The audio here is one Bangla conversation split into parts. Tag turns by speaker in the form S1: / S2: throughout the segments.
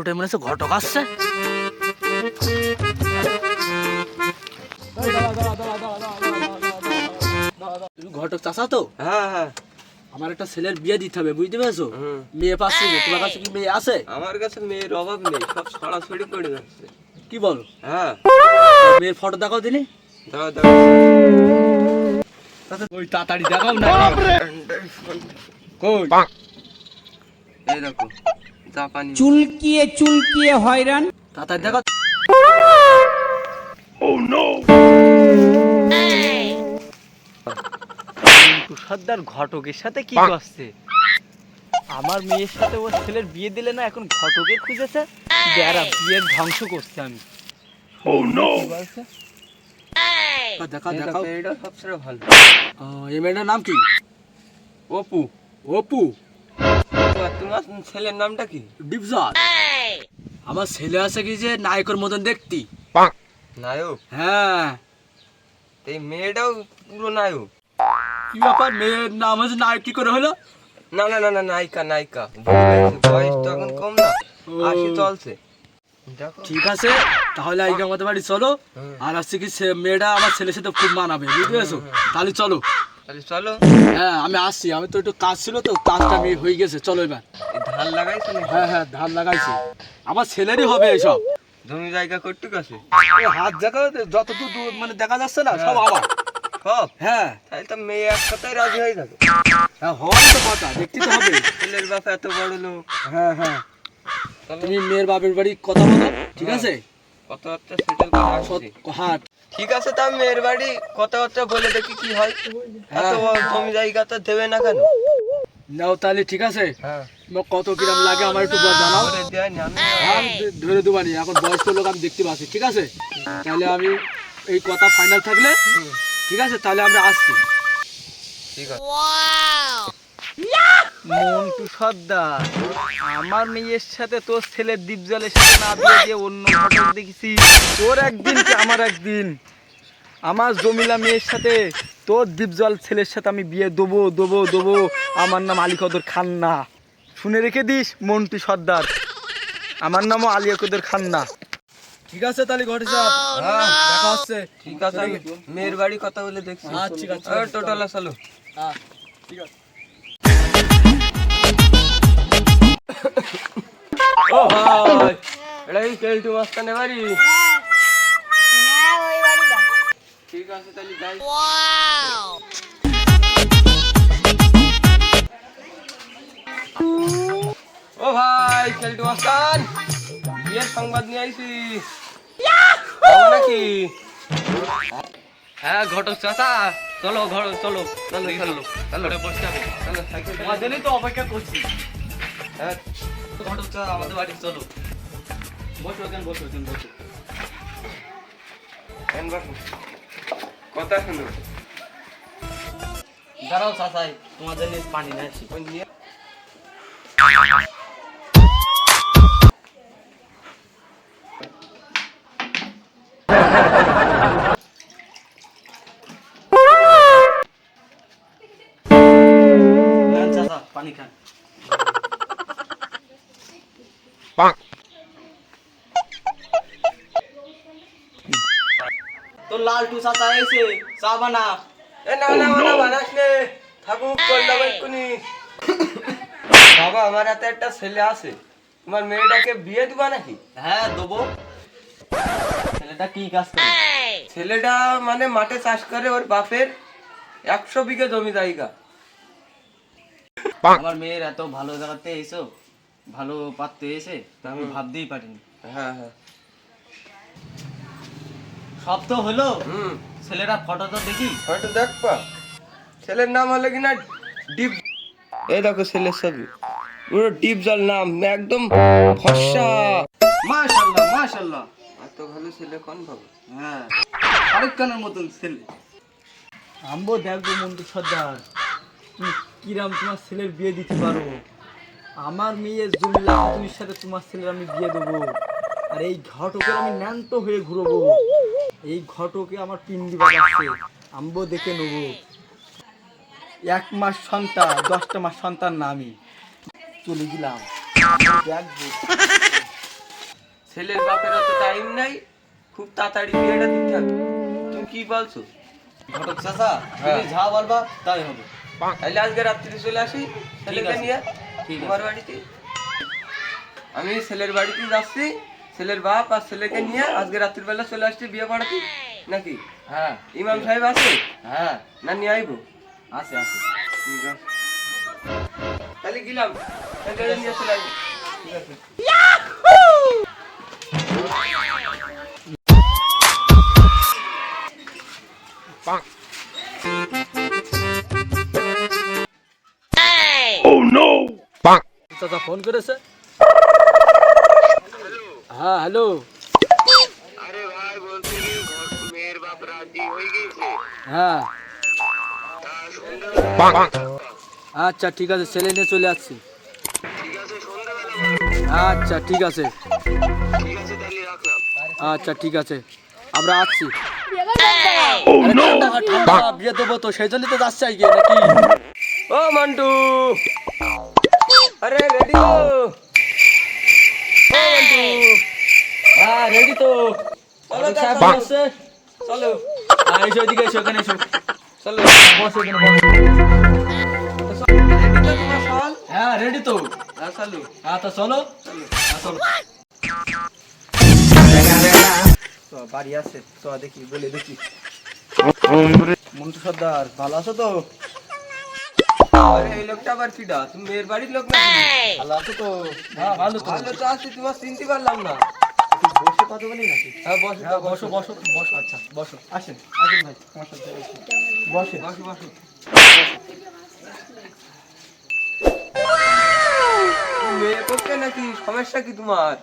S1: টোটে মনে হচ্ছে ঘটক আসছে। তুমি ঘটক চাষা তো?
S2: হ্যাঁ হ্যাঁ।
S1: আমার একটা ছেলের বিয়ে দিতে হবে বুঝতে পেরেছ। মেয়ে পাচ্ছে তোমার কাছে কি মেয়ে আছে?
S2: আমার কাছে মেয়ের অভাব নেই সব ছড়াছড়ি করে যাচ্ছে।
S1: কি বলো?
S2: হ্যাঁ।
S1: মেয়ের ফটো দেখাও দিনি?
S2: দাও দাও।
S1: ওই তাড়াতাড়ি দেখাও না। কই?
S2: এই দেখো। জাপানি।
S3: চুলকিয়ে চুলকিয়ে হয়রান।
S1: তাড়াতাড়ি দেখাও
S4: তুষারদার ঘটকের সাথে কি করছে? আমার মেয়ের সাথে ওর ছেলের বিয়ে দিলে না এখন ঘটকের খুঁজেছে? যারা বিয়ের ধ্বংস করছে আমি।
S1: দেখাও
S2: এই
S1: দেখাও
S2: দেখো, এইটা সবচেয়ে ভালো।
S1: ও, এই মেয়েটার নাম কি?
S2: অপু।
S1: অপু।
S2: তোমার ছেলের নামটা কি?
S1: ডিপজল। আমার ছেলে আছে কি যে নায়কের মতন দেখতি?
S2: নায়ক?
S1: হ্যাঁ।
S2: এই মেয়েটাও পুরো নায়ক?
S1: কি ব্যাপার? মেয়ের নাম হচ্ছে নায়ক কি করে হলো?
S2: না না না না নায়িকা নায়িকা। বয়স তো এখন কম না। আশি চলছে।
S1: ঠিক আছে তাহলে আজকে আমাদের বাড়ি চলো। আর আসছে কি মেয়েটা আমার ছেলের সাথে খুব মানাবে বুঝতে পেরেছ? তাহলে চলো।
S2: তাহলে চলো।
S1: হ্যাঁ আমি আসছি। আমি তো একটু কাজ ছিল তো কাজটা আমি হয়ে গেছে। চলো এবার।
S2: ধান লাগাইছো
S1: হ্যাঁ হ্যাঁ ধান লাগাইছি। আমার ছেলেরই হবে এসব
S2: জমি জায়গা কটুক আছে
S1: হাত দেখা যতটুকু দূর মানে দেখা যাচ্ছে না সব আমার।
S2: সব?
S1: হ্যাঁ।
S2: তাহলে তো মেয়ে এক কথায় রাজি হয়ে যাবে।
S1: হ্যাঁ হওয়ার তো কথা দেখতে তো হবে।
S2: ছেলের বাপ এত বড় লোক।
S1: হ্যাঁ হ্যাঁ। তুমি মেয়ের বাপের বাড়ি কথা বলো ঠিক আছে?
S2: কথাবার্তা সেটেল করে
S1: হ্যাঁ
S2: ঠিক আছে তা মেয়ের বাড়ি কথা কথাবার্তা বলে দেখি কি হয়। এত বড় জমি জায়গা তো দেবে না কেন?
S1: নাও তাহলে ঠিক আছে?
S2: হ্যাঁ।
S1: কত কিরাম লাগে আমার একটু জানাও।
S2: আমি
S1: হ্যাঁ। ধরে দেবানি এখন বয়স্ক লোক আমি দেখতে পাচ্ছি ঠিক আছে? তাহলে আমি এই কথা ফাইনাল থাকলে ঠিক আছে? তাহলে আমরা আসছি।
S2: ঠিক আছে।
S4: মন্টু সর্দার আমার মেয়ের সাথে তোর ছেলের দীপজলের সাথে না দিয়ে অন্য ঘটক দেখেছি। তোর একদিন কি আমার একদিন? আমার জমিলা মেয়ের সাথে তোর দীপজল ছেলের সাথে আমি বিয়ে দেবো দেবো দেবো। আমার নাম আলী কদর খান্না। শুনে রেখে দিস মন্টু সর্দার। আমার নামও আলী কদর খান্না।
S1: ঠিক আছে তাহলে ঘটে সাহেব
S2: হ্যাঁ
S1: দেখা হচ্ছে।
S2: ঠিক আছে মেয়ের বাড়ি কথা বলে দেখছি।
S1: আচ্ছা, ঠিক আছে,
S2: টোটাল চলো।
S1: হ্যাঁ ঠিক আছে।
S2: ও ভাই এটা কি কেলটু মাস্তানে বাড়ি
S5: হ্যাঁ
S2: ঠিক আছে তাহলে যাই ও ভাই কেলটু মাস্তান বিয়ের সংবাদ নিয়ে আইছি নাকি
S4: হ্যাঁ ঘটক চাচা চলো ঘর চলো
S2: চলো চলো চলো
S4: বসতে হবে
S2: চলো সাইকেল
S4: তো অপেক্ষা করছি
S2: হ্যাঁ
S4: আমাদের বাড়ি চলো। বসো কেন বসো কেন বসো।
S2: কেন বাপু কথা শুনো।
S4: দাঁড়াও চাচাই তোমাদের নিয়ে পানি না আসি। পানি খান। তো লালটু চাচা এসে চা বানা।
S2: এ না না না বানাস নে। থাকুক করলাম এক্ষুনি। বাবা আমার হাতে একটা ছেলে আছে। তোমার মেয়েটাকে বিয়ে দিবা নাকি?
S4: হ্যাঁ দেবো। ছেলেটা কি কাজ করে?
S2: ছেলেটা মানে মাঠে চাষ করে ওর বাপের একশো বিঘে জমি জায়গা।
S4: আমার মেয়ের এত ভালো জায়গাতে এসো। ভালো পাত্র এসে তা আমি ভাবতেই পারিনি।
S2: হ্যাঁ হ্যাঁ।
S4: সব তো হলো।
S2: হুম।
S4: ছেলেটা ফটো তো দেখি।
S2: হয়তো দেখবা। ছেলের নাম হলো কিনা ডিপ এই দেখো ছেলের ছবি। পুরো ডিপ জল নাম একদম ফর্সা।
S4: মাশাল্লাহ মাশাল্লাহ
S2: এত ভালো ছেলে কোন ভাবে
S4: হ্যাঁ। শাহরুখ খানের মতন ছেলে। আম্বো দেখব মন্টু সর্দার। কিরাম তোমার ছেলের বিয়ে দিতে পারো। আমার মেয়ে জমিলা খাতুনের সাথে তোমার ছেলের আমি বিয়ে দেবো। আর এই ঘটকের আমি ন্যান্ত হয়ে ঘুরবো। এই ঘটকে আমার পিন্ডি বাজাচ্ছে আম্বো দেখে নেব। এক মাস সন্তান দশটা মাস সন্তান না আমি। চলে গেলাম।
S2: ছেলের বাপের অত টাইম নাই খুব তাড়াতাড়ি বিয়েটা দিতে হবে। তুমি কি বলছো?
S4: ঘটক চাচা তুমি যা বলবা তাই হবে।
S2: তাহলে আজকে রাত্রি চলে আসি ছেলেকে। নিয়ে। তোমার বাড়িতে আমি ছেলের বাড়িতে যাচ্ছি ছেলের বাপ আর ছেলেকে নিয়ে আজকে রাত্রিবেলা চলে আসছি বিয়ে পড়াতে নাকি?
S4: হ্যাঁ।
S2: ইমাম সাহেব আছে?
S4: হ্যাঁ।
S2: না নিয়ে আইব?
S4: আছে আছে।
S2: ঠিক আছে। তাহলে গেলাম। তাহলে নিয়ে চলে আসব
S4: ঠিক আছে।
S1: ফোন করেছে? হ্যাঁ হ্যালো।
S6: আরে ভাই বলছি মেয়ের বাপ রাজি হয়ে গেছে
S1: হ্যাঁ। আচ্ছা ঠিক আছে ছেলে নিয়ে চলে আসছি।
S6: ঠিক আছে সন্ধ্যাবেলা
S1: আচ্ছা ঠিক আছে।
S6: ঠিক আছে তাহলে রাখলাম।
S1: আচ্ছা ঠিক আছে। আমরা আসছি।
S5: বিয়ে
S1: দেবো তো সেই জন্যই তো যাচ্ছে নাকি?
S2: ও মন্টু। আরে রেডি
S1: হ্যাঁ রেডি তো।
S2: চলো
S1: সাহেব
S2: চলো। চলো।
S1: হ্যাঁ এসো এদিকে এসো এখানে এসো।
S2: চলো।
S1: বসো এখানে বসো।
S2: রেডি তো তোমার সল
S1: হ্যাঁ রেডি তো।
S2: হ্যাঁ চলো।
S1: হ্যাঁ তো চলো। হ্যাঁ চলো।
S4: বাড়ি আছে তো দেখি বলে দেখি। মন্টু সর্দার ভালো আছো তো?
S2: এই লোকটা আবার কিডা? তুমি মেয়ের বাড়ির লোক নাকি?
S4: ভালো আছো তো?
S1: হ্যাঁ ভালো তো।
S2: ভালো তো আছি তোমার চিনতে পারলাম না।
S4: বসে কথা বলি নাকি?
S2: হ্যাঁ বসো
S1: হ্যাঁ বসো। বসো বসো
S4: আচ্ছা বসো। আসেন আসেন ভাই আমার সাথে বসে।
S2: বসো। বসো মেয়ে করতে নাকি? সমস্যা কি তোমার?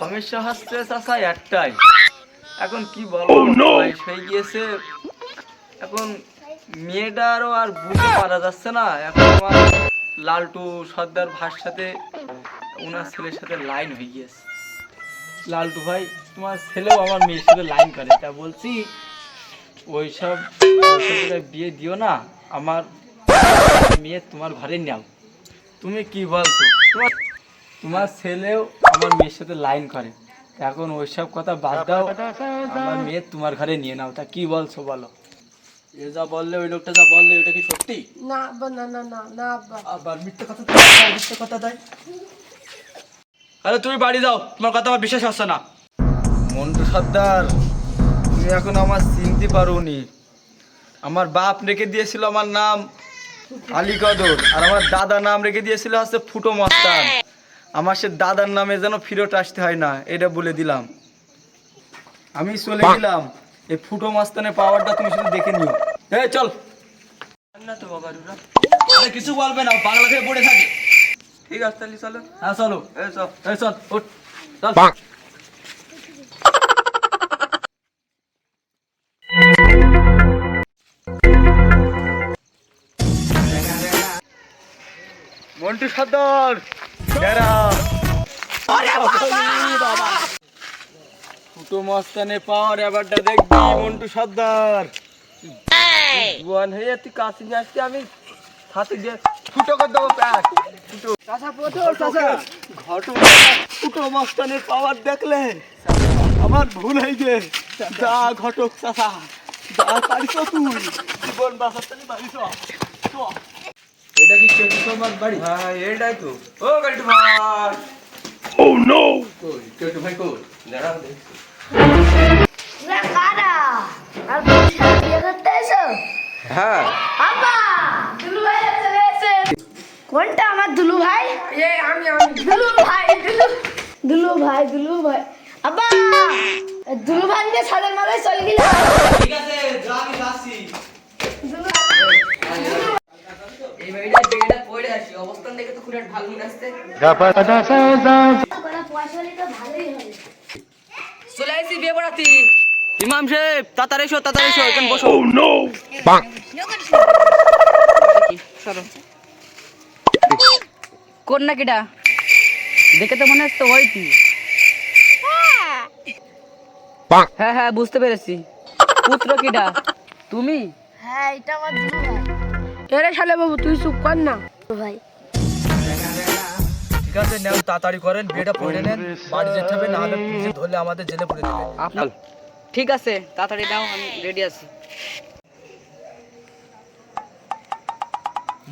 S4: সমস্যা হচ্ছে চাচা একটাই। এখন কি বলব? বয়স হয়ে গিয়েছে। এখন মেয়েটারও আর বুঝতে পারা যাচ্ছে না। এখন আমার লালটু, সর্দার ভার সাথে ওনার ছেলের সাথে লাইন হয়ে গিয়েছে। লালটু ভাই, তোমার ছেলেও আমার মেয়ের সাথে লাইন করে। তা বলছি, ওইসব বিয়ে দিও না। আমার মেয়ে তোমার ঘরে নাও। তুমি কি বলছো? তোমার তোমার ছেলেও আমার মেয়ের সাথে লাইন করে। এখন ওইসব কথা বাদ দাও। আমার মেয়ে তোমার ঘরে নিয়ে নাও। তা কি বলছো বলো? এ যা বললে ওই লোকটা যা বললে ওটা কি সত্যি?
S5: না আব্বা না না না না আব্বা।
S4: আবার মিথ্যে কথা মিথ্যে কথা দেয় আরে তুমি বাড়ি যাও তোমার কথা আমার বিশ্বাস হচ্ছে না। মন্টু সর্দার তুমি এখন আমার চিনতে পারোনি। আমার বাপ রেখে দিয়েছিল আমার নাম আলী কদর আর আমার দাদা নাম রেখে দিয়েছিল হচ্ছে ফুটো মস্তান। আমার সে দাদার নামে যেন ফিরত আসতে হয় না এটা বলে দিলাম। আমি চলে গেলাম এই ফুটো মাস্তানের পাওয়ারটা তুমি শুধু দেখে নিও। এই চল।
S2: না তো বাবারুরা
S4: আরে কিছু বলবে না বাংলা খেয়ে পড়ে থাকে।
S2: ঠিক আছে তাহলে চলো।
S4: হ্যাঁ চলো।
S2: এই চল।
S4: এই চল উঠ। চল। মন্টু সর্দার ফুটো মস্তানে পাওয়ার এবারটা দেখবি মন্টু সর্দার।
S2: জুয়ান হয়ে তুই কাছে নিয়ে আমি হাতে দিয়ে ফুটো করে দেবো প্যাক ফুটো
S4: ঘটনা ফুটো মস্তানের পাওয়ার দেখলে আমার ভুল হয়ে গে যা ঘটক চাচা। যা পারিস তুই। জীবন বাঁচাতে পারিস। এটা কি কেটু তোমার বাড়ি?
S2: হ্যাঁ এটাই তো। ও গল্টু ভাই।
S4: কই? কেটু ভাই কই?
S2: দাঁড়াও
S5: তোরা কারা আর
S2: হ্যাঁ।
S5: আব্বা দুলু ভাই চলে এসে কোনটা আমার দুলু ভাই? এ আমি আমি। দুলু ভাই দুলু। দুলু ভাই দুলু ভাই। আব্বা দুলু ভাই নিয়ে সাদের মাথায় চলে গেলাম
S4: ঠিক আছে যা যাচ্ছি।
S5: দুলু
S2: এই বাড়িটা যেটা পড়ে আসি অবস্থান দেখে তো খুব একটা ভালো আসছে
S5: কটা পয়সা হলে ভালোই হবে
S2: চলে আসি বিয়ে পড়াতি। ইমাম সাহেব তাড়াতাড়ি এসো তাড়াতাড়ি এসো এখানে বসো।
S7: কন্যা কেটা দেখে তো মনে হচ্ছে ওই কি হ্যাঁ হ্যাঁ বুঝতে পেরেছি পুত্র কিটা তুমি
S5: হ্যাঁ এটা আমার এরে শালে বাবু তুই চুপ কর না ভাই
S1: ঠিক আছে তাড়াতাড়ি করেন বিয়েটা পড়ে নেন। বাড়ি যেতে হবে না হলে পুলিশে ধরলে আমাদের জেলে পড়ে দেবে
S7: আপনার ঠিক আছে তাড়াতাড়ি দাও আমি রেডি আছি।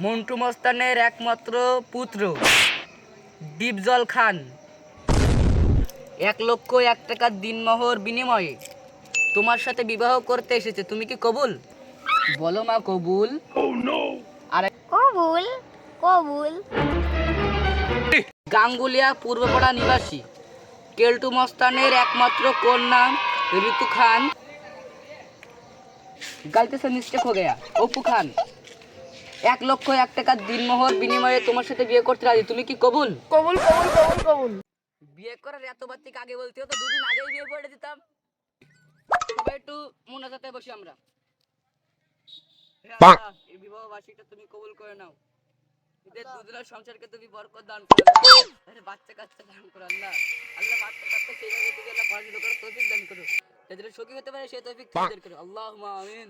S7: মন্টু মস্তানের একমাত্র পুত্র ডিপজল খান। এক লক্ষ এক টাকার দিনমোহর বিনিময়ে তোমার সাথে বিবাহ করতে এসেছে। তুমি কি কবুল? বলো মা কবুল। আরে
S5: কবুল কবুল।
S7: গাঙ্গুলিয়া পূর্বপাড়া নিবাসী কেলটু মস্তানের একমাত্র কন্যা ঋতু খান। গালতে সে মিস্টেক হো গয়া। অপু খান। এক লক্ষ এক টাকার দিনমোহর বিনিময়ে তোমার সাথে বিয়ে করতে রাজি। তুমি কি কবুল?
S5: কবুল কবুল কবুল কবুল।
S7: বিয়ে করার এত থেকে আগে বলতে হতো দুদিন আগেই বিয়ে করে দিতাম। সবাই একটু মোনাজাতে বসি আমরা। বিবাহ বার্ষিকটা তুমি কবুল করে নাও। এদের দুজনের সংসারকে তুমি বরকত দান করো। আল্লাহ। আরে বাচ্চা কাচ্চা দান করো আল্লাহ। আল্লাহ বাচ্চা কাচ্চা সেইভাবে তুমি আল্লাহ পড়াশোনা করো তৌফিক দান করো। যাদের সখী হতে পারে সেই তৌফিক তোমাদের করো। আল্লাহুম্মা আমিন।